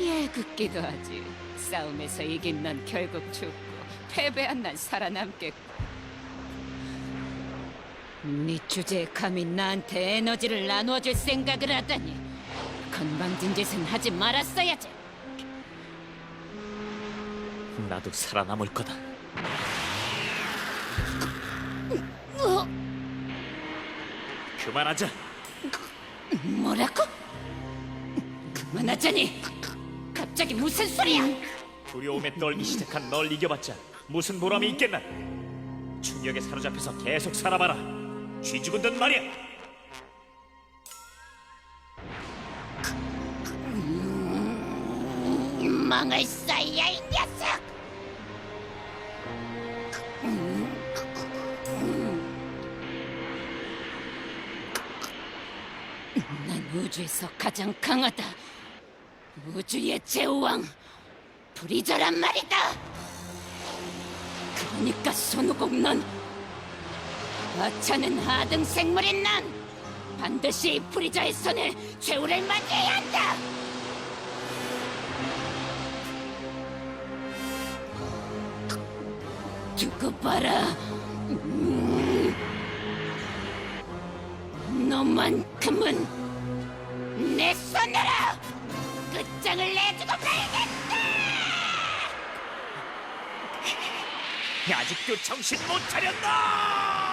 예긋기도 하지. 싸움에서 이긴 넌 결국 죽고 패배한 난 살아남겠고. 네 주제에 감히 나한테 에너지를 나누어줄 생각을 하다니 건방진 짓은 하지 말았어야지. 나도 살아남을 거다. 어? 그만하자. 뭐라고? 그만하자니. 갑자기 무슨 소리야? 두려움에 떨기 시작한 널 이겨봤자 무슨 보람이 있겠나? 충격에 사로잡혀서 계속 살아봐라. 쥐 죽은 듯 말이야. 망할 사이야 이 녀석! 난 우주에서 가장 강하다. 우주의 제왕 브리저란 말이다. 그러니까 손오공 넌 하찮은 하등 생물인 난 반드시 이 브리저의 손을 최후를 맞이해야 한다. 두고 봐라. 음. 너만큼은 내 손으로 아직도 정신 못 차렸나?